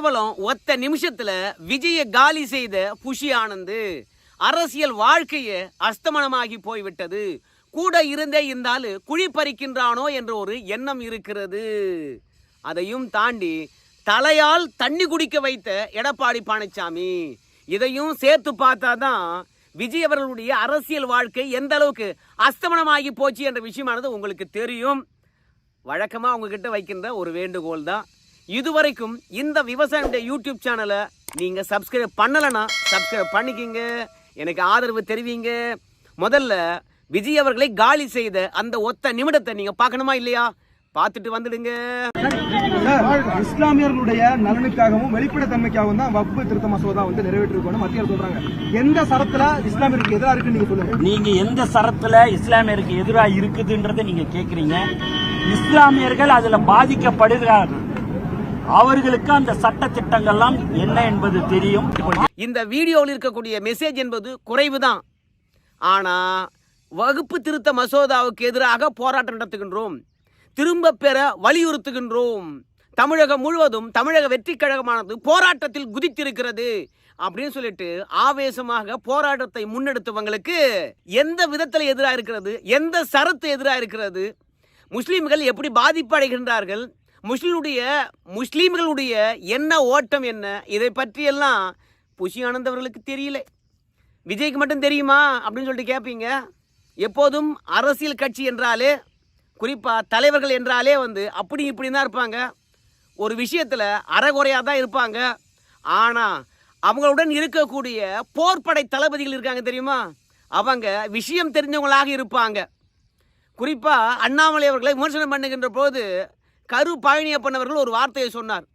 கேவலம் ஒத்த நிமிஷத்துல விஜய காலி செய்த புஷி ஆனந்து அரசியல் வாழ்க்கையே அஸ்தமனமாகி போய்விட்டது. கூட இருந்தே இருந்தாலும் குழி பறிக்கின்றானோ என்ற ஒரு எண்ணம் இருக்கிறது. அதையும் தாண்டி தலையால் தண்ணி குடிக்க வைத்த எடப்பாடி பழனிசாமி இதையும் சேர்த்து பார்த்தா தான் விஜய் அவர்களுடைய அரசியல் வாழ்க்கை எந்த அளவுக்கு அஸ்தமனமாகி போச்சு என்ற விஷயமானது உங்களுக்கு தெரியும். வழக்கமாக அவங்கக்கிட்ட வைக்கின்ற ஒரு வேண்டுகோள் தான் இதுவரைக்கும் இந்த விவசாயியுடைய யூடியூப் சேனலை நீங்கள் சப்ஸ்கிரைப் பண்ணலைன்னா சப்ஸ்கிரைப் பண்ணிக்கிங்க. எனக்கு ஆதரவு தெரிவிங்க. முதல்ல விஜய் அவர்களை காலி செய்த அந்த ஒத்த நிமிடத்தை நீங்கள் பார்க்கணுமா இல்லையா? பார்த்துட்டு வந்துடுங்க. இஸ்லாமியர்களுடைய நலனுக்காகவும் வெளிப்படைத்தன்மைக்காகவும் தான் வக்பு திருத்த மசோதா வந்து நிறைவேற்றிருக்கோம்னு மத்திய அரசு சொல்றாங்க. எந்த சரத்துல இஸ்லாமியருக்கு எதிராக இருக்குன்னு நீங்க சொல்லுங்க. நீங்க எந்த சரத்துல இஸ்லாமியருக்கு எதிராக இருக்குதுன்றதை நீங்க கேக்குறீங்க. இஸ்லாமியர்கள் அதுல பாதிக்கப்படுகிறார்கள். அவர்களுக்கு அந்த சட்ட திட்டங்கள்லாம் என்ன என்பது தெரியும். இந்த வீடியோவில் இருக்கக்கூடிய மெசேஜ் என்பது குறைவு தான் ஆனால் வகுப்பு திருத்த மசோதாவுக்கு எதிராக போராட்டம் நடத்துகின்றோம். திரும்ப பெற வலியுறுத்துகின்றோம். தமிழகம் முழுவதும் தமிழக வெற்றி கழகமானது போராட்டத்தில் குதித்திருக்கிறது அப்படின்னு சொல்லிட்டு ஆவேசமாக போராட்டத்தை முன்னெடுத்தவங்களுக்கு எந்த விதத்தில் எதிராக இருக்கிறது? எந்த சரத்து எதிராக இருக்கிறது? முஸ்லீம்கள் எப்படி பாதிப்பு அடைகின்றார்கள் முஸ்லீமுடைய முஸ்லீம்களுடைய என்ன ஓட்டம் என்ன இதை பற்றியெல்லாம் புஷி ஆனந்த் அவர்களுக்கு தெரியல. விஜய்க்கு மட்டும் தெரியுமா அப்படின்னு சொல்லிட்டு கேட்பீங்க எப்போதும் அரசியல் கட்சி என்றாலே குறிப்பாக தலைவர்கள் என்றாலே வந்து அப்படி இப்படி தான் இருப்பாங்க. ஒரு விஷயத்தில் அறகுறையாக தான் இருப்பாங்க. ஆனால் அவங்களுடன் இருக்கக்கூடிய போர்ப்படை தளபதிகள் இருக்காங்க தெரியுமா? அவங்க விஷயம் தெரிஞ்சவங்களாக இருப்பாங்க. குறிப்பாக அண்ணாமலை அவர்களை விமர்சனம் பண்ணுகின்ற போது கரு பழனியப்பன் ஒரு வார்த்தையை சொன்னார்.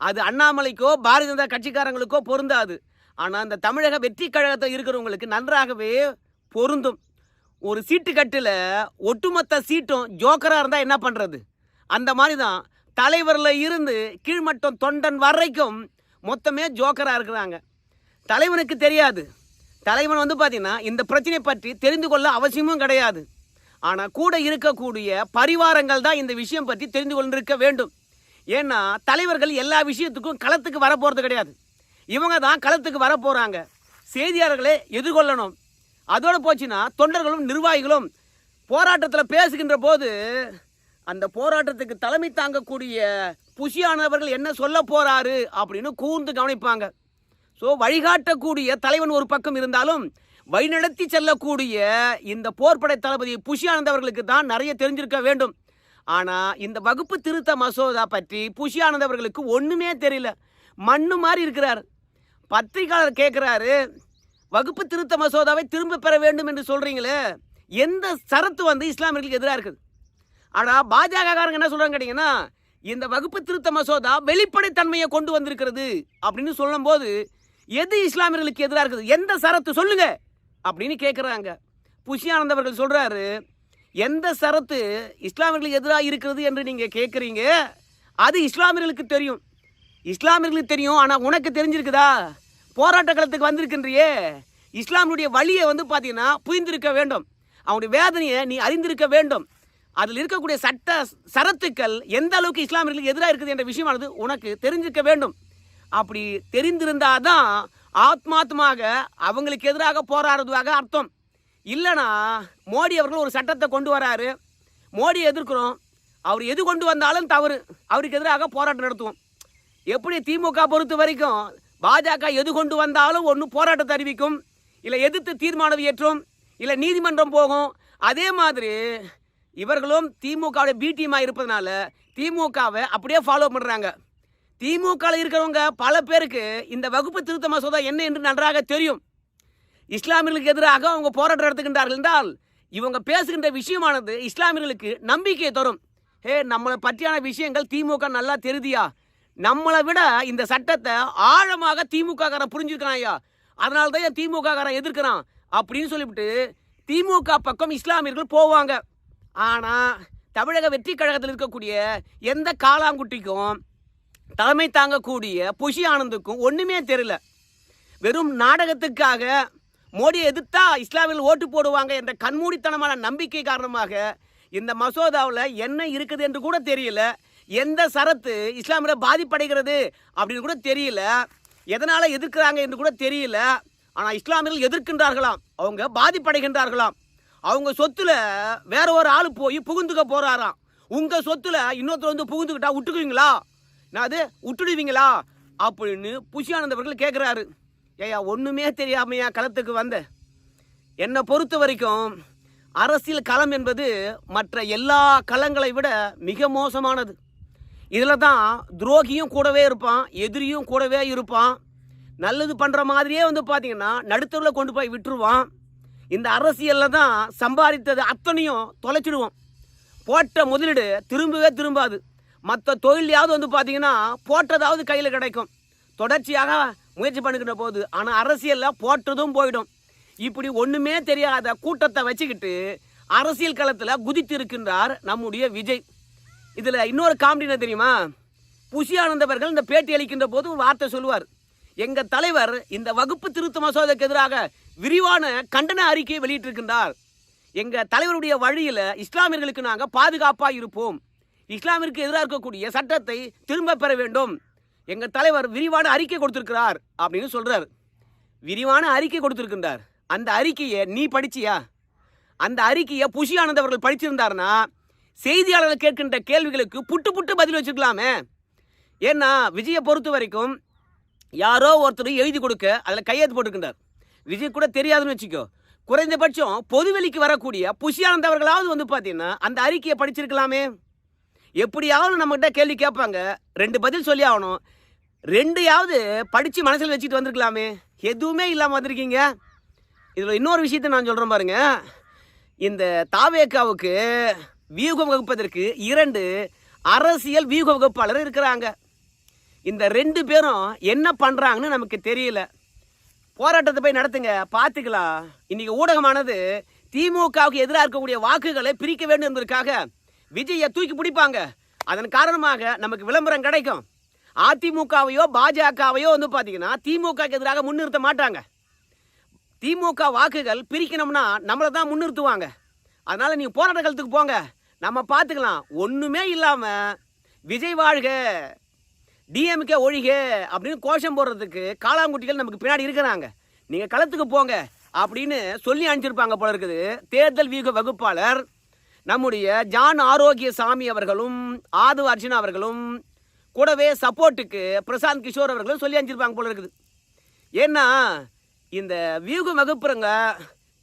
அது அண்ணாமலைக்கோ பாரதிய ஜனதா கட்சிக்காரங்களுக்கோ பொருந்தாது. ஆனால் அந்த தமிழக வெற்றி கழகத்தில் இருக்கிறவங்களுக்கு நன்றாகவே பொருந்தும். ஒரு சீட்டு கட்டில் ஒட்டுமொத்த சீட்டும் ஜோக்கராக இருந்தால் என்ன பண்ணுறது அந்த மாதிரி தான் தலைவரில் இருந்து கீழ்மட்டம் தொண்டன் வரைக்கும் மொத்தமே ஜோக்கராக இருக்கிறாங்க. தலைவனுக்கு தெரியாது. தலைவன் வந்து பார்த்திங்கன்னா இந்த பிரச்சனை பற்றி தெரிந்து கொள்ள அவசியமும் கிடையாது. ஆனால் கூட இருக்கக்கூடிய பரிவாரங்கள் தான் இந்த விஷயம் பற்றி தெரிந்து கொண்டிருக்க வேண்டும். ஏன்னா தலைவர்கள் எல்லா விஷயத்துக்கும் களத்துக்கு வரப்போகிறது கிடையாது. இவங்க தான் களத்துக்கு வரப்போகிறாங்க செய்தியாளர்களை எதிர்கொள்ளணும். அதோடு போச்சுன்னா தொண்டர்களும் நிர்வாகிகளும் போராட்டத்தில் பேசுகின்ற போது அந்த போராட்டத்துக்கு தலைமை தாங்கக்கூடிய புஷியானவர்கள் என்ன சொல்ல போறாரு அப்படின்னு கூர்ந்து கவனிப்பாங்க. ஸோ வழிகாட்டக்கூடிய தலைவன் ஒரு பக்கம் இருந்தாலும் வழிநடத்தி செல்லக்கூடிய இந்த போர்ப்படை தளபதி புஷியானந்த் அவர்களுக்கு தான் நிறைய தெரிஞ்சிருக்க வேண்டும். ஆனால் இந்த வகுப்பு திருத்த மசோதா பற்றி புஷியானந்த் அவர்களுக்கு ஒன்றுமே தெரியல. மண்ணு மாதிரி இருக்கிறார். பத்திரிகையாளர் கேட்குறாரு வகுப்பு திருத்த மசோதாவை திரும்ப பெற வேண்டும் என்று சொல்கிறீங்களே எந்த சரத்து வந்து இஸ்லாமியர்களுக்கு எதிராக இருக்குது? ஆனால் பாஜகக்காரங்க என்ன சொல்கிறாங்க கேட்டிங்கன்னா இந்த வகுப்பு திருத்த மசோதா வெளிப்படைத்தன்மையை கொண்டு வந்திருக்கிறது. அப்படின்னு சொல்லும்போது எது இஸ்லாமியர்களுக்கு எதிராக இருக்குது? எந்த சரத்து? சொல்லுங்கள் அப்படின்னு கேட்குறாங்க புஷியானந்த் அவர்கள் சொல்கிறாரு எந்த சரத்து இஸ்லாமியர்களுக்கு எதிராக இருக்கிறது என்று நீங்கள் கேட்குறீங்க அது இஸ்லாமியர்களுக்கு தெரியும். இஸ்லாமியர்களுக்கு தெரியும் ஆனால் உனக்கு தெரிஞ்சிருக்குதா? போராட்ட களத்துக்கு வந்திருக்கின்றியே. இஸ்லாமியுடைய வழியை வந்து பார்த்தீங்கன்னா புரிந்திருக்க வேண்டும். அவனுடைய வேதனையை நீ அறிந்திருக்க வேண்டும். அதில் இருக்கக்கூடிய சட்ட சரத்துக்கள் எந்த அளவுக்கு இஸ்லாமியர்களுக்கு எதிராக இருக்குது என்ற விஷயமானது உனக்கு தெரிஞ்சிருக்க வேண்டும். அப்படி தெரிந்திருந்தாதான் ஆத்மாத்மாக அவங்களுக்கு எதிராக போராடுறதுவாக அர்த்தம். இல்லைனா மோடி அவர்கள் ஒரு சட்டத்தை கொண்டு வராரு. மோடியை எதிர்க்கிறோம். அவர் எது கொண்டு வந்தாலும் தவறு. அவருக்கு எதிராக போராட்டம் நடத்துவோம். எப்படி திமுக பொறுத்த வரைக்கும் பாஜக எது கொண்டு வந்தாலும் ஒன்று போராட்டத்தை அறிவிக்கும். இல்லை எதிர்த்து தீர்மானம் இயற்றும். இல்லை நீதிமன்றம் போகும். அதே மாதிரி இவர்களும் திமுகவுடைய பி டீமாக இருப்பதனால திமுகவை அப்படியே ஃபாலோ பண்ணுறாங்க திமுகவில் இருக்கிறவங்க பல பேருக்கு இந்த வகுப்பு திருத்த மசோதா என்ன என்று நன்றாக தெரியும். இஸ்லாமியர்களுக்கு எதிராக அவங்க போராட்டம் நடத்துகின்றார்கள் என்றால் இவங்க பேசுகின்ற விஷயமானது இஸ்லாமியர்களுக்கு நம்பிக்கையை தரும். ஹே நம்மளை பற்றியான விஷயங்கள் திமுக நல்லா தெரிதியா நம்மளை விட இந்த சட்டத்தை ஆழமாக திமுககாரன் புரிஞ்சிருக்கிறான் புரிஞ்சுக்கிறான் ஐயா. அதனால தான் என் திமுககாரன் எதிர்க்கிறான்? அப்படின்னு சொல்லிவிட்டு திமுக பக்கம் இஸ்லாமியர்கள் போவாங்க. ஆனால் தமிழக வெற்றி கழகத்தில் இருக்கக்கூடிய எந்த காளாங்குட்டிக்கும் தலைமை தாங்கக்கூடிய புஷி ஆனந்துக்கும் ஒன்றுமே தெரியல. வெறும் நாடகத்துக்காக மோடியை எதிர்த்தா இஸ்லாமியர்கள் ஓட்டு போடுவாங்க என்ற கண்மூடித்தனமான நம்பிக்கை காரணமாக இந்த மசோதாவில் என்ன இருக்குது என்று கூட தெரியல. எந்த சரத்து இஸ்லாமியில் பாதிப்படைகிறது அப்படின்னு கூட தெரியல. எதனால் எதிர்க்கிறாங்க என்று கூட தெரியல. ஆனால் இஸ்லாமியர்கள் எதிர்க்கின்றார்களாம். அவங்க பாதிப்படைகின்றார்களாம். அவங்க சொத்துல வேற ஒரு ஆள் போய் புகுந்துக்க போகிறாராம் உங்கள் சொத்துல இன்னொருத்தர் வந்து புகுந்துக்கிட்டா விட்டுக்குவீங்களா? நான் அது விட்டுடுவீங்களா அப்படின்னு புஷியானந்த் அவர்கள் கேட்குறாரு ஏயா ஒன்றுமே தெரியாமையா களத்துக்கு வந்த? என்னை பொறுத்த வரைக்கும் அரசியல் களம் என்பது மற்ற எல்லா களங்களை விட மிக மோசமானது. இதில் தான் துரோகியும் கூடவே இருப்பான் எதிரியும் கூடவே இருப்பான். நல்லது பண்ணுற மாதிரியே வந்து பார்த்தீங்கன்னா நடுத்தரில் கொண்டு போய் விட்டுருவான். இந்த அரசியலில் தான் சம்பாதித்தது அத்தனையும் தொலைச்சிடுவோம். போட்ட முதலீடு திரும்பவே திரும்பாது. மற்ற தொழிலையாவது வந்து பார்த்தீங்கன்னா போட்டதாவது கையில் கிடைக்கும். தொடர்ச்சியாக முயற்சி பண்ணிக்கிற போது ஆனால் அரசியலில் போட்டதும் போயிடும். இப்படி ஒன்றுமே தெரியாத கூட்டத்தை வச்சுக்கிட்டு அரசியல் களத்தில் குதித்து இருக்கின்றார் நம்முடைய விஜய். இதில் இன்னொரு காமெடி என்ன தெரியுமா? புஷி ஆனந்தவர்கள் இந்த பேட்டி அளிக்கின்ற போது ஒரு வார்த்தை சொல்லுவார். எங்கள் தலைவர் இந்த வகுப்பு திருத்த மசோதாக்கு எதிராக விரிவான கண்டன அறிக்கையை வெளியிட்டிருக்கின்றார். எங்கள் தலைவருடைய வழியில் இஸ்லாமியர்களுக்கு நாங்கள் பாதுகாப்பாக இருப்போம். இஸ்லாமிற்கு எதிராக இருக்கக்கூடிய சட்டத்தை திரும்ப பெற வேண்டும். எங்கள் தலைவர் விரிவான அறிக்கை கொடுத்திருக்கிறார் அப்படின்னு சொல்கிறார் விரிவான அறிக்கை கொடுத்திருக்கின்றார். அந்த அறிக்கையை நீ படிச்சியா? அந்த அறிக்கையை புஷி ஆனந்த் அவர்கள் படிச்சிருந்தார்னா செய்தியாளர்கள் கேட்கின்ற கேள்விகளுக்கு புட்டு புட்டு பதில் வச்சுக்கலாமே ஏன்னா விஜயை பொறுத்த வரைக்கும் யாரோ ஒருத்தர் எழுதி கொடுக்க அதில் கையெழுத்து போட்டுக்கின்றார் விஜய் கூட தெரியாதுன்னு வச்சுக்கோ. குறைந்தபட்சம் பொதுவெளிக்கு வரக்கூடிய புஷியானந்த் அவர்களாவது வந்து பார்த்தீங்கன்னா அந்த அறிக்கையை படிச்சிருக்கலாமே. எப்படியாவது நம்மகிட்ட கேள்வி கேட்பாங்க. ரெண்டு பதில் சொல்லி ஆகணும். ரெண்டையாவது படித்து மனசில் வச்சுட்டு வந்திருக்கலாமே. எதுவுமே இல்லாமல் வந்திருக்கீங்க. இதில் இன்னொரு விஷயத்தை நான் சொல்கிறேன் பாருங்க. இந்த தாவேக்காவுக்கு வியூகம் வகுப்பதற்கு இரண்டு அரசியல் வியூக வகுப்பாளர் இருக்கிறாங்க. இந்த ரெண்டு பேரும் என்ன பண்ணுறாங்கன்னு நமக்கு தெரியல. போராட்டத்தை போய் நடத்துங்க. பார்த்துக்கலாம். இன்றைக்கி ஊடகமானது திமுகவுக்கு எதிராக இருக்கக்கூடிய வாக்குகளை பிரிக்க வேண்டும் என்பதற்காக விஜயை தூக்கி பிடிப்பாங்க. அதன் காரணமாக நமக்கு விளம்பரம் கிடைக்கும். அதிமுகவையோ பாஜகவையோ வந்து பார்த்தீங்கன்னா திமுகக்கு எதிராக முன்னிறுத்த மாட்டாங்க. திமுக வாக்குகள் பிரிக்கணும்னா நம்மளை தான் முன்னிறுத்துவாங்க. அதனால் நீங்கள் போராட்ட களத்துக்கு போங்க. நம்ம பார்த்துக்கலாம் ஒன்றுமே இல்லாமல் விஜய் வாழ்க டிஎம்கே ஒழிக அப்படின்னு கோஷம் போடுறதுக்கு காளாங்குட்டிகள் நமக்கு பின்னாடி இருக்கிறாங்க. நீங்கள் களத்துக்கு போங்க அப்படின்னு சொல்லி அனுப்பிச்சிருப்பாங்க போல இருக்குது. தேர்தல் வியூக வகுப்பாளர் நம்முடைய ஜான் ஆரோக்கிய சாமி அவர்களும் ஆது அர்ஜுன் அவர்களும் கூடவே சப்போர்ட்டுக்கு பிரசாந்த் கிஷோர் அவர்களும் சொல்லி அனுப்பிச்சிருப்பாங்க போல இருக்குது. ஏன்னா இந்த வியூக வகுப்புறங்க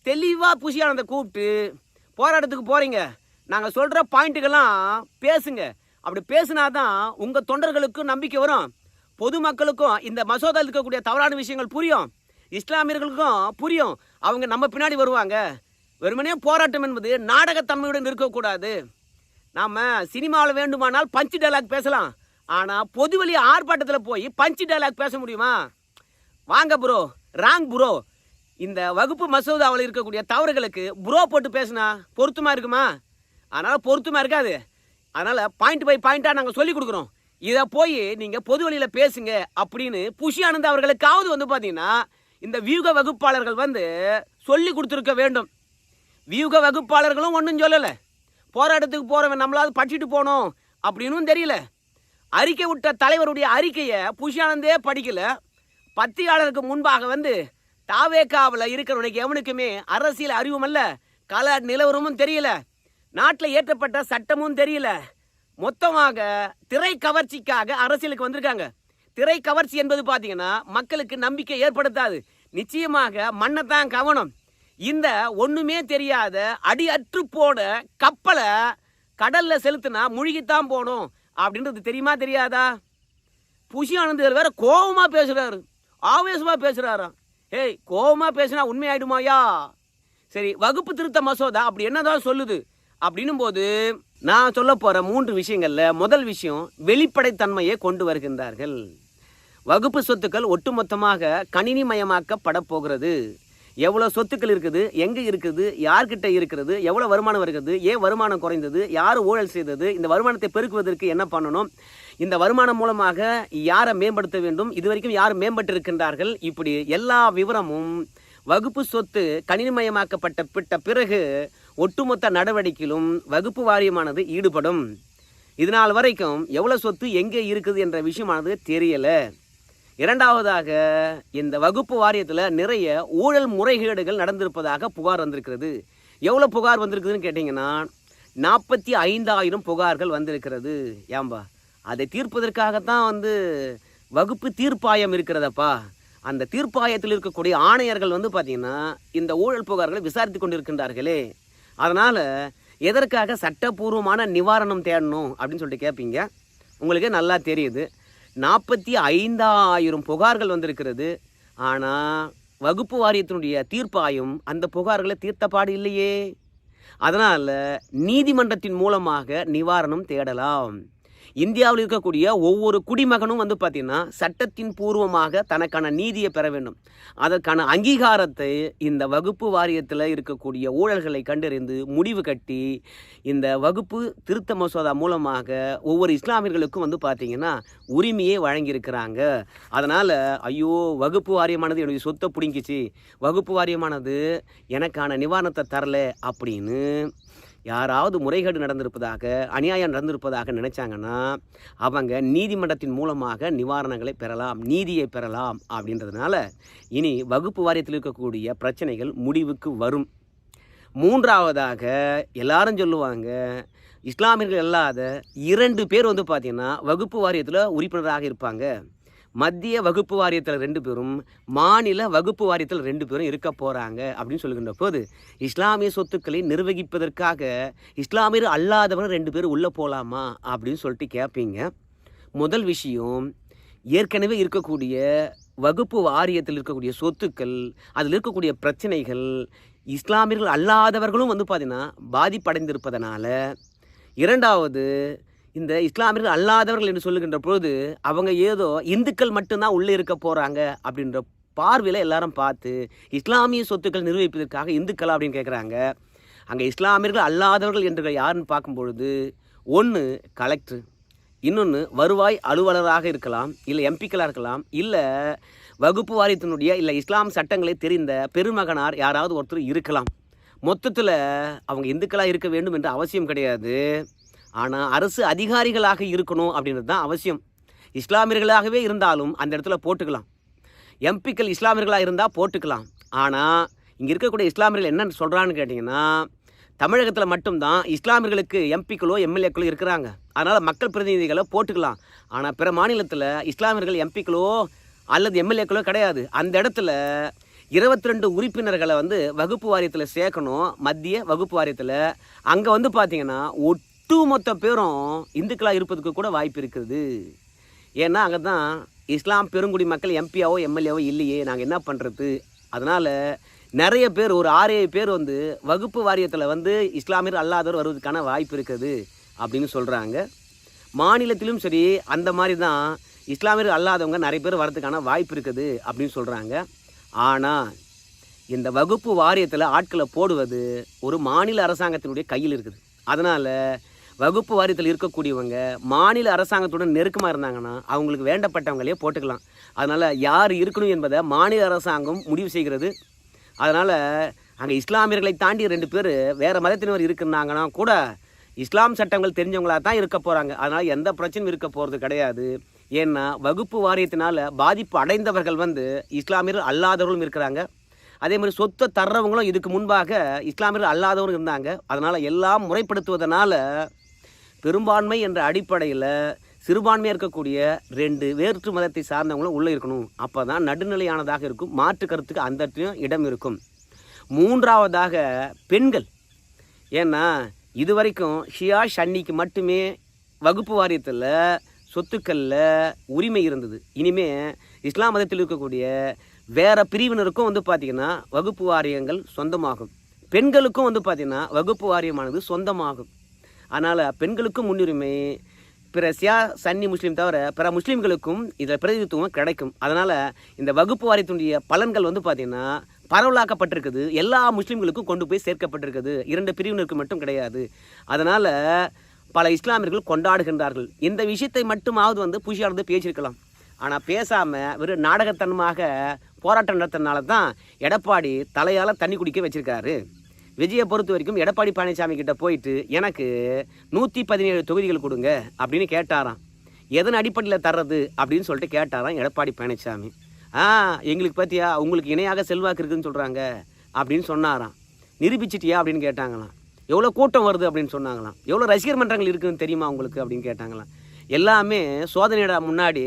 தெளிவாக புஷியானதை கூப்பிட்டு போராட்டத்துக்கு போகிறீங்க நாங்கள் சொல்கிற பாயிண்ட்டுக்கெல்லாம் பேசுங்க. அப்படி பேசுனா தான் உங்கள் தொண்டர்களுக்கும் நம்பிக்கை வரும். பொதுமக்களுக்கும் இந்த மசோதாவில் இருக்கக்கூடிய தவறான விஷயங்கள் புரியும். இஸ்லாமியர்களுக்கும் புரியும். அவங்க நம்ம பின்னாடி வருவாங்க. வெறுமனே போராட்டம் என்பது நாடகத்தன்மையுடன் இருக்கக்கூடாது நாம் சினிமாவில் வேண்டுமானால் பஞ்சு டைலாக் பேசலாம். ஆனால் பொதுவெளி ஆர்ப்பாட்டத்தில் போய் பஞ்சு டைலாக் பேச முடியுமா? வாங்க ப்ரோ ராங் ப்ரோ இந்த வகுப்பு மசோதாவில் இருக்கக்கூடிய தவறுகளுக்கு ப்ரோ போட்டு பேசினா பொருத்தமாக இருக்குமா? அதனால் பொருத்தமாக இருக்காது. அதனால் பாயிண்ட் பை பாயிண்ட்டாக நாங்கள் சொல்லி கொடுக்குறோம். இதை போய் நீங்கள் பொது வழியில் பேசுங்க அப்படின்னு புஷி ஆனந்த் அவர்களுக்காவது வந்து பார்த்தீங்கன்னா இந்த வியூக வகுப்பாளர்கள் வந்து சொல்லி கொடுத்துருக்க வேண்டும். வியூக வகுப்பாளர்களும் ஒன்றும் சொல்லலை. போராட்டத்துக்கு போகிறவன் நம்மளாவது படிச்சுட்டு போனோம் அப்படின்னும் தெரியல. அறிக்கை விட்ட தலைவருடைய அறிக்கையை புஷானந்தே படிக்கல. பத்தியாளருக்கு முன்பாக வந்து தாவேக்காவில் இருக்கிறவனுக்கு எவனுக்குமே அரசியல் அறிவும் அல்ல கல நிலவரமும் தெரியல. நாட்டில் ஏற்றப்பட்ட சட்டமும் தெரியல. மொத்தமாக திரை கவர்ச்சிக்காக அரசியலுக்கு வந்திருக்காங்க. திரை கவர்ச்சி என்பது பார்த்தீங்கன்னா மக்களுக்கு நம்பிக்கை ஏற்படுத்தாது. நிச்சயமாக மண்ணை தான் கவனம். இந்த ஒண்ணுமே தெரியாத அடியற்று போன கப்பலை கடல்ல செலுத்தினா முழுகித்தான் போகணும் அப்படின்றது தெரியுமா தெரியாதா? புஷி ஆனந்தர் வேற கோவமா பேசுறாரு. ஆவேசமா பேசுறாராம். ஏய் கோவமா பேசினா உண்மையாயிடுமாயா சரி வகுப்பு திருத்த மசோதா அப்படி என்னதான் சொல்லுது? அப்படின்னும் போது நான் சொல்ல போற மூன்று விஷயங்கள்ல முதல் விஷயம் வெளிப்படைத்தன்மையை கொண்டு வருகின்றார்கள். வகுப்பு சொத்துக்கள் ஒட்டுமொத்தமாக கணினிமயமாக்கப்பட போகிறது. எவ்வளோ சொத்துக்கள் இருக்குது எங்கே இருக்குது யார்கிட்ட இருக்கிறது எவ்வளோ வருமானம் வருகிறது ஏன் வருமானம் குறைந்தது யார் ஊழல் செய்தது இந்த வருமானத்தை பெருக்குவதற்கு என்ன பண்ணணும்? இந்த வருமானம் மூலமாக யாரை மேம்படுத்த வேண்டும்? இதுவரைக்கும் யார் மேம்பட்டு இருக்கின்றார்கள் இப்படி எல்லா விவரமும் வகுப்பு சொத்து கணினிமயமாக்கப்பட்ட பிட்ட பிறகு ஒட்டுமொத்த நடவடிக்கையிலும் வகுப்பு வாரியமானது ஈடுபடும். இதனால் வரைக்கும் எவ்வளோ சொத்து எங்கே இருக்குது என்ற விஷயமானது தெரியலை. இரண்டாவதாக இந்த வகுப்பு வாரியத்தில் நிறைய ஊழல் முறைகேடுகள் நடந்திருப்பதாக புகார் வந்திருக்கிறது. எவ்வளோ புகார் வந்திருக்குதுன்னு கேட்டிங்கன்னா நாற்பத்தி ஐந்தாயிரம் புகார்கள் வந்திருக்கிறது. ஏம்பா அதை தீர்ப்பதற்காகத்தான் வந்து வகுப்பு தீர்ப்பாயம் இருக்கிறதப்பா. அந்த தீர்ப்பாயத்தில் இருக்கக்கூடிய ஆணையர்கள் வந்து பார்த்திங்கன்னா இந்த ஊழல் புகார்களை விசாரித்து கொண்டிருக்கின்றார்களே. அதனால் எதற்காக சட்டப்பூர்வமான நிவாரணம் தேடணும் அப்படின்னு சொல்லிட்டு கேட்பீங்க உங்களுக்கே நல்லா தெரியுது. நாற்பத்தி ஐந்தாயிரம் புகார்கள் வந்திருக்கிறது. ஆனால் வகுப்பு வாரியத்தினுடைய தீர்ப்பாயும் அந்த புகார்களை தீர்த்தப்பாடு இல்லையே. அதனால் நீதிமன்றத்தின் மூலமாக நிவாரணம் தேடலாம். இந்தியாவில் இருக்கக்கூடிய ஒவ்வொரு குடிமகனும் வந்து பார்த்திங்கன்னா சட்டத்தின் பூர்வமாக தனக்கான நீதியை பெற வேண்டும். அதற்கான அங்கீகாரத்தை இந்த வகுப்பு வாரியத்தில் இருக்கக்கூடிய ஊழல்களை கண்டறிந்து முடிவு கட்டி இந்த வகுப்பு திருத்த மசோதா மூலமாக ஒவ்வொரு இஸ்லாமியர்களுக்கும் வந்து பார்த்திங்கன்னா உரிமையை வழங்கியிருக்கிறாங்க. அதனால் ஐயோ வகுப்பு வாரியமானது என்னுடைய சொத்தை பிடுங்கிச்சு. வகுப்பு வாரியமானது எனக்கான நிவாரணத்தை தரல அப்படின்னு யாராவது முறைகேடு நடந்திருப்பதாக அநியாயம் நடந்திருப்பதாக நினைச்சாங்கன்னா அவங்க நீதிமன்றத்தின் மூலமாக நிவாரணங்களை பெறலாம் நீதியை பெறலாம் அப்படின்றதுனால இனி வகுப்பு வாரியத்தில் இருக்கக்கூடிய பிரச்சனைகள் முடிவுக்கு வரும். மூன்றாவதாக எல்லாரும் சொல்லுவாங்க இஸ்லாமியர்கள் இல்லாத இரண்டு பேர் வந்து பார்த்திங்கன்னா வகுப்பு வாரியத்தில் உறுப்பினராக இருப்பாங்க. மத்திய வகுப்பு வாரியத்தில் ரெண்டு பேரும் மாநில வகுப்பு வாரியத்தில் ரெண்டு பேரும் இருக்க போகிறாங்க அப்படின்னு சொல்லுகின்ற போது இஸ்லாமிய சொத்துக்களை நிர்வகிப்பதற்காக இஸ்லாமியர் அல்லாதவர்கள் ரெண்டு பேரும் உள்ளே போகலாமா அப்படின்னு சொல்லிட்டு கேட்பீங்க முதல் விஷயம் ஏற்கனவே இருக்கக்கூடிய வகுப்பு வாரியத்தில் இருக்கக்கூடிய சொத்துக்கள் அதில் இருக்கக்கூடிய பிரச்சனைகள் இஸ்லாமியர்கள் அல்லாதவர்களும் வந்து பார்த்திங்கன்னா பாதிப்படைந்திருப்பதனால இரண்டாவது இந்த இஸ்லாமியர்கள் அல்லாதவர்கள் என்று சொல்லுகின்ற பொழுது அவங்க ஏதோ இந்துக்கள் மட்டும்தான் உள்ளே இருக்க போகிறாங்க அப்படின்ற பார்வையில் எல்லாரும் பார்த்து இஸ்லாமிய சொத்துக்கள் நிர்வகிப்பதற்காக இந்துக்கள் அப்படின்னு கேட்குறாங்க அங்கே இஸ்லாமியர்கள் அல்லாதவர்கள் என்று யாருன்னு பார்க்கும்பொழுது ஒன்று கலெக்டர் இன்னொன்று வருவாய் அலுவலராக இருக்கலாம் இல்லை எம்பிக்களாக இருக்கலாம் இல்லை வகுப்பு வாரியத்தினுடைய இல்லை இஸ்லாம் சட்டங்களை தெரிந்த பெருமகனார் யாராவது ஒருத்தர் இருக்கலாம். மொத்தத்தில் அவங்க இந்துக்களாக இருக்க வேண்டும் என்ற அவசியம் கிடையாது. ஆனால் அரசு அதிகாரிகளாக இருக்கணும் அப்படின்றது தான் அவசியம். இஸ்லாமியர்களாகவே இருந்தாலும் அந்த இடத்துல போட்டுக்கலாம். எம்பிக்கள் இஸ்லாமியர்களாக இருந்தால் போட்டுக்கலாம். ஆனால் இங்கே இருக்கக்கூடிய இஸ்லாமியர்கள் என்ன சொல்கிறான்னு கேட்டிங்கன்னா தமிழகத்தில் மட்டும்தான் இஸ்லாமியர்களுக்கு எம்பிக்களோ எம்எல்ஏக்களோ இருக்கிறாங்க. அதனால் மக்கள் பிரதிநிதிகளை போட்டுக்கலாம். ஆனால் பிற மாநிலத்தில் இஸ்லாமியர்கள் எம்பிக்களோ அல்லது எம்எல்ஏக்களோ கிடையாது. அந்த இடத்துல இருபத்தி ரெண்டு உறுப்பினர்களை வந்து வகுப்பு வாரியத்தில் சேர்க்கணும். மத்திய வகுப்பு வாரியத்தில். அங்கே வந்து பார்த்திங்கன்னா ஒட்டு ஒட்டுமொத்த பேரும் இந்துக்களாக இருப்பதுக்கு கூட வாய்ப்பு இருக்குது. ஏன்னா அங்கே தான் இஸ்லாம் பெருங்குடி மக்கள் எம்பியாவோ எம்எல்ஏவோ இல்லையே. நாங்கள் என்ன பண்ணுறது அதனால் நிறைய பேர் ஒரு ஆறு ஏழு பேர் வந்து வகுப்பு வாரியத்தில் வந்து இஸ்லாமியர் அல்லாதவர் வருவதற்கான வாய்ப்பு இருக்குது அப்படின்னு சொல்கிறாங்க மாநிலத்திலும் சரி அந்த மாதிரி தான் இஸ்லாமியர் அல்லாதவங்க நிறைய பேர் வரதுக்கான வாய்ப்பு இருக்குது அப்படின்னு சொல்கிறாங்க ஆனால் இந்த வகுப்பு வாரியத்தில் ஆட்களை போடுவது ஒரு மாநில அரசாங்கத்தினுடைய கையில் இருக்குது. அதனால் வகுப்பு வாரியத்தில் இருக்கக்கூடியவங்க மாநில அரசாங்கத்துடன் நெருக்கமாக இருந்தாங்கன்னா அவங்களுக்கு வேண்டப்பட்டவங்களே போட்டுக்கலாம். அதனால் யார் இருக்கணும் என்பதை மாநில அரசாங்கம் முடிவு செய்கிறது. அதனால் அங்கே இஸ்லாமியர்களை தாண்டி ரெண்டு பேர் வேறு மதத்தினர் இருக்குன்னாங்கன்னா கூட இஸ்லாம் சட்டங்கள் தெரிஞ்சவங்களா தான் இருக்க போகிறாங்க அதனால் எந்த பிரச்சனையும் இருக்க போகிறது கிடையாது. ஏன்னா வகுப்பு வாரியத்தினால் பாதிப்பு அடைந்தவர்கள் வந்து இஸ்லாமியர்கள் அல்லாதவர்களும் இருக்கிறாங்க. அதே மாதிரி சொத்தை தர்றவங்களும் இதுக்கு முன்பாக இஸ்லாமியர்கள் அல்லாதவரும் இருந்தாங்க. அதனால் எல்லாம் முறைப்படுத்துவதனால பெரும்பான்மை என்ற அடிப்படையில் சிறுபான்மையாக இருக்கக்கூடிய ரெண்டு வேற்று மதத்தை சார்ந்தவங்களும் உள்ளே இருக்கணும். அப்போ தான் நடுநிலையானதாக இருக்கும். மாற்று கருத்துக்கு அந்த இடம் இருக்கும். மூன்றாவதாக பெண்கள். ஏன்னா இது வரைக்கும் ஷியா ஷன்னிக்கு மட்டுமே வகுப்பு வாரியத்தில் சொத்துக்களில் உரிமை இருந்தது. இனிமே இஸ்லாம் மதத்தில் இருக்கக்கூடிய வேறு பிரிவினருக்கும் வந்து பார்த்திங்கன்னா வகுப்பு வாரியங்கள் சொந்தமாகும். பெண்களுக்கும் வந்து பார்த்திங்கன்னா வகுப்பு வாரியமானது சொந்தமாகும். அதனால் பெண்களுக்கும் முன்னுரிமை பிற சியா சன்னி முஸ்லீம் தவிர பிற முஸ்லீம்களுக்கும் இதில் பிரதிநிதித்துவம் கிடைக்கும். அதனால் இந்த வகுப்பு வாரியத்தினுடைய பலன்கள் வந்து பார்த்திங்கன்னா பரவலாக்கப்பட்டிருக்குது. எல்லா முஸ்லீம்களுக்கும் கொண்டு போய் சேர்க்கப்பட்டிருக்குது. இரண்டு பிரிவினருக்கு மட்டும் கிடையாது. அதனால் பல இஸ்லாமியர்கள் கொண்டாடுகின்றார்கள். இந்த விஷயத்தை மட்டுமாவது வந்து புஷியானது பேசியிருக்கலாம். ஆனால் பேசாமல் வெறும் நாடகத்தனமாக போராட்டம் நடத்தினால தான் எடப்பாடி தலையால் தண்ணி குடிக்க வச்சுருக்காரு. விஜயை பொறுத்த வரைக்கும் எடப்பாடி பழனிசாமி கிட்ட போயிட்டு எனக்கு நூற்றி பதினேழு தொகுதிகள் கொடுங்க அப்படின்னு கேட்டாராம். எதன் அடிப்படையில் தர்றது அப்படின்னு சொல்லிட்டு கேட்டாராம் எடப்பாடி பழனிசாமி. ஆ எங்களுக்கு பார்த்தியா உங்களுக்கு இணையாக செல்வாக்கு இருக்குதுன்னு சொல்கிறாங்க அப்படின்னு சொன்னாராம். நிரூபிச்சிட்டியா அப்படின்னு கேட்டாங்களாம். எவ்வளோ கூட்டம் வருது அப்படின்னு சொன்னாங்களாம். எவ்வளோ ரசிகர் மன்றங்கள் இருக்குதுன்னு தெரியுமா உங்களுக்கு அப்படின்னு கேட்டாங்களாம். எல்லாமே சோதனையிட முன்னாடி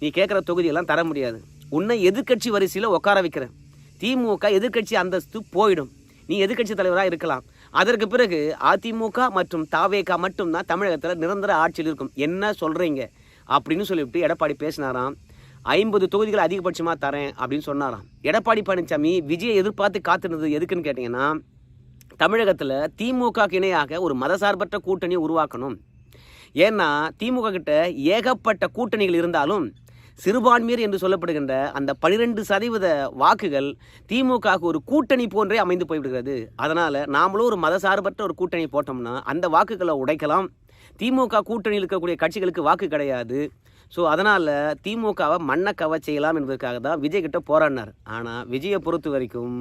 நீ கேட்குற தொகுதியெல்லாம் தர முடியாது. உன்னை எதிர்க்கட்சி வரிசையில் உட்கார வைக்கிறேன். திமுக எதிர்க்கட்சி அந்தஸ்து போயிடும். நீ எதிர்க்கட்சி தலைவராக இருக்கலாம். அதற்கு பிறகு அதிமுக மற்றும் தாவேகா மட்டும்தான் தமிழகத்தில் நிரந்தர ஆட்சியில் இருக்கும். என்ன சொல்கிறீங்க அப்படின்னு சொல்லிவிட்டு எடப்பாடி பேசினாராம். ஐம்பது தொகுதிகள் அதிகபட்சமாக தரேன் அப்படின்னு சொன்னாராம். எடப்பாடி பழனிசாமி விஜயை எதிர்பார்த்து காத்துனது எதுக்குன்னு கேட்டிங்கன்னா தமிழகத்தில் திமுக இணையாக ஒரு மதசார்பற்ற கூட்டணியை உருவாக்கணும். ஏன்னா திமுக கிட்ட ஏகப்பட்ட கூட்டணிகள் இருந்தாலும் சிறுபான்மையர் என்று சொல்லப்படுகின்ற அந்த பனிரெண்டு சதவீத வாக்குகள் திமுகவுக்கு ஒரு கூட்டணி போன்றே அமைந்து போய்விடுகிறது. அதனால் நாமளும் ஒரு மதசார்பற்ற ஒரு கூட்டணி போட்டோம்னா அந்த வாக்குகளை உடைக்கலாம். திமுக கூட்டணியில் இருக்கக்கூடிய கட்சிகளுக்கு வாக்கு கிடையாது. ஸோ அதனால் திமுகவை மண்ணை கவ செய்யலாம் என்பதற்காக தான் விஜய் கிட்ட போராடினார். ஆனால் விஜயை பொறுத்த வரைக்கும்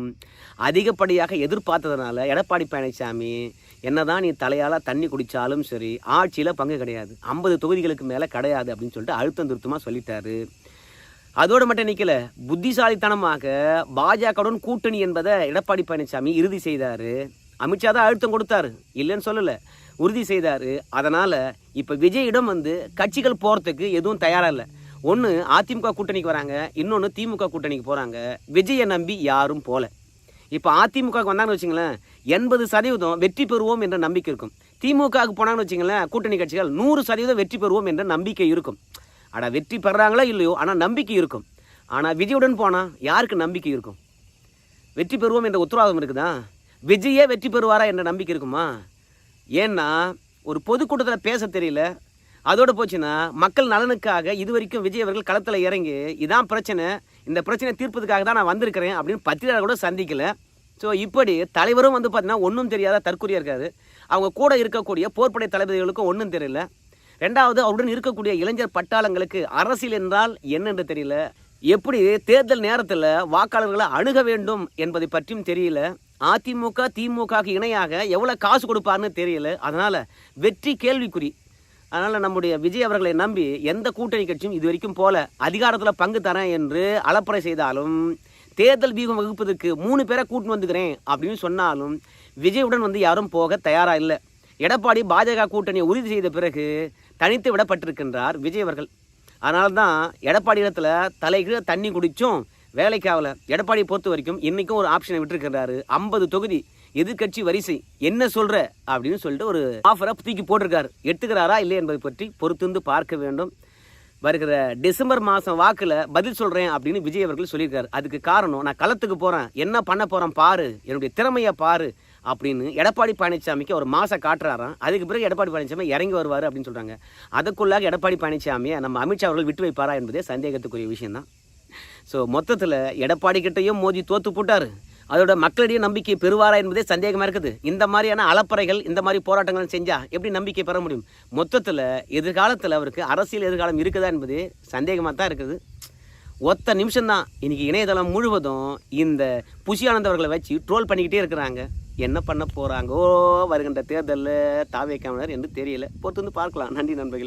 அதிகப்படியாக எதிர்பார்த்ததுனால எடப்பாடி பழனிசாமி என்னதான் நீ தலையால் தண்ணி குடித்தாலும் சரி ஆட்சியில் பங்கு கிடையாது. ஐம்பது தொகுதிகளுக்கு மேலே கிடையாது அப்படின்னு சொல்லிட்டு அழுத்தம் திருத்தமாக சொல்லிட்டாரு. அதோடு மட்டும் நிற்கல புத்திசாலித்தனமாக பாஜகவுடன் கூட்டணி என்பதை எடப்பாடி பழனிசாமி இறுதி செய்தார். அமித்ஷா தான் அழுத்தம் கொடுத்தாரு. இல்லைன்னு சொல்லலை. உறுதி செய்தார். அதனால் இப்போ விஜயிடம் வந்து கட்சிகள் போகிறதுக்கு எதுவும் தயாராக இல்லை. ஒன்று அதிமுக கூட்டணிக்கு வராங்க. இன்னொன்று திமுக கூட்டணிக்கு போகிறாங்க விஜயை நம்பி யாரும் போகல இப்போ அதிமுகவுக்கு வந்தாங்கன்னு வச்சுங்களேன் எண்பது சதவீதம் வெற்றி பெறுவோம் என்ற நம்பிக்கை இருக்கும். திமுகவுக்கு போனாங்கன்னு வச்சுங்களேன் கூட்டணி கட்சிகள் நூறு சதவீதம் வெற்றி பெறுவோம் என்ற நம்பிக்கை இருக்கும். ஆனால் வெற்றி பெறாங்களோ இல்லையோ? ஆனால் நம்பிக்கை இருக்கும். ஆனால் விஜயுடன் போனால் யாருக்கு நம்பிக்கை இருக்கும்? வெற்றி பெறுவோம் என்ற உத்தரவாதம் இருக்குதா? விஜயே வெற்றி பெறுவாரா என்ற நம்பிக்கை இருக்குமா? ஏன்னா ஒரு பொதுக்கூட்டத்தில் பேச தெரியல. அதோடு போச்சுன்னா மக்கள் நலனுக்காக இது வரைக்கும் விஜய் அவர்கள் களத்தில் இறங்கி இதான் பிரச்சனை இந்த பிரச்சனை தீர்ப்பதுக்காக தான் நான் வந்திருக்கிறேன் அப்படின்னு பத்திரிகையாளர் கூட சந்திக்கல. ஸோ இப்படி தலைவரும் வந்து பார்த்தீங்கன்னா ஒன்றும் தெரியாத தற்கொலையாக இருக்காது அவங்க கூட இருக்கக்கூடிய போர்ப்படை தளபதிகளுக்கும் ஒன்றும் தெரியல. ரெண்டாவது அவருடன் இருக்கக்கூடிய இளைஞர் பட்டாளங்களுக்கு அரசியல் என்றால் என்னென்று தெரியல. எப்படி தேர்தல் நேரத்தில் வாக்காளர்களை அணுக வேண்டும் என்பதை பற்றியும் தெரியல. அதிமுக திமுக இணையாக எவ்வளோ காசு கொடுப்பார்னு தெரியல. அதனால் வெற்றி கேள்விக்குறி. அதனால் நம்முடைய விஜய் அவர்களை நம்பி எந்த கூட்டணி கட்சியும் இது வரைக்கும் போல அதிகாரத்தில் பங்கு தரேன் என்று அலப்பறை செய்தாலும் தேர்தல் வியூகம் வகுப்பதற்கு மூணு பேரை கூட்டின்னு வந்துக்கிறேன் அப்படின்னு சொன்னாலும் விஜயுடன் வந்து யாரும் போக தயாராக இல்லை. எடப்பாடி பாஜக கூட்டணியை உறுதி செய்த பிறகு தனித்து விடப்பட்டிருக்கின்றார் விஜய் அவர்கள். அதனால தான் எடப்பாடி இடத்துல தலைகீழ தண்ணி குடித்தும் வேலைக்கு எடப்பாடி எடப்பாடியை பொறுத்த வரைக்கும் இன்றைக்கும் ஒரு ஆப்ஷனை விட்டுருக்கிறாரு. ஐம்பது தொகுதி. எதிர்க்கட்சி வரிசை. என்ன சொல்கிற அப்படின்னு சொல்லிட்டு ஒரு ஆஃபரை தூக்கி போட்டிருக்காரு. எடுத்துக்கிறாரா இல்லை என்பதை பற்றி பொறுத்திருந்து பார்க்க வேண்டும். வருகிற டிசம்பர் மாதம் வாக்கில் பதில் சொல்கிறேன் அப்படின்னு விஜய் அவர்கள் சொல்லியிருக்காரு. அதுக்கு காரணம் நான் களத்துக்கு போகிறேன் என்ன பண்ண போகிறேன் பாரு. என்னுடைய திறமையை பாரு அப்படின்னு எடப்பாடி பழனிசாமிக்கு ஒரு மாதம் காட்டுறாராம். அதுக்கு பிறகு எடப்பாடி பழனிசாமி இறங்கி வருவார் அப்படின்னு சொல்கிறாங்க அதுக்குள்ளாக எடப்பாடி பழனிசாமியை நம்ம அமித்ஷா அவர்கள் விட்டு வைப்பாரா என்பதே சந்தேகத்துக்குரிய விஷயம்தான். ஸோ மொத்தத்தில் எடப்பாடி கிட்டையும் மோதி தோத்து போட்டார். அதோட மக்களிடையே நம்பிக்கை பெறுவாரா என்பதே சந்தேகமாக இருக்குது. இந்த மாதிரியான அலப்பறைகள் இந்த மாதிரி போராட்டங்கள் செஞ்சால் எப்படி நம்பிக்கை பெற முடியும்? மொத்தத்தில் எதிர்காலத்தில் அவருக்கு அரசியல் எதிர்காலம் இருக்குதா என்பது சந்தேகமாக தான் இருக்குது. ஒத்த நிமிஷம்தான் இன்றைக்கி இணையதளம் முழுவதும் இந்த புஷியானந்த் அவர்களை வச்சு ட்ரோல் பண்ணிக்கிட்டே இருக்கிறாங்க. என்ன பண்ண போகிறாங்கோ வருகின்ற தேர்தலில் தாவே என்று தெரியல. பொறுத்து வந்து பார்க்கலாம். நன்றி நண்பர்கள்.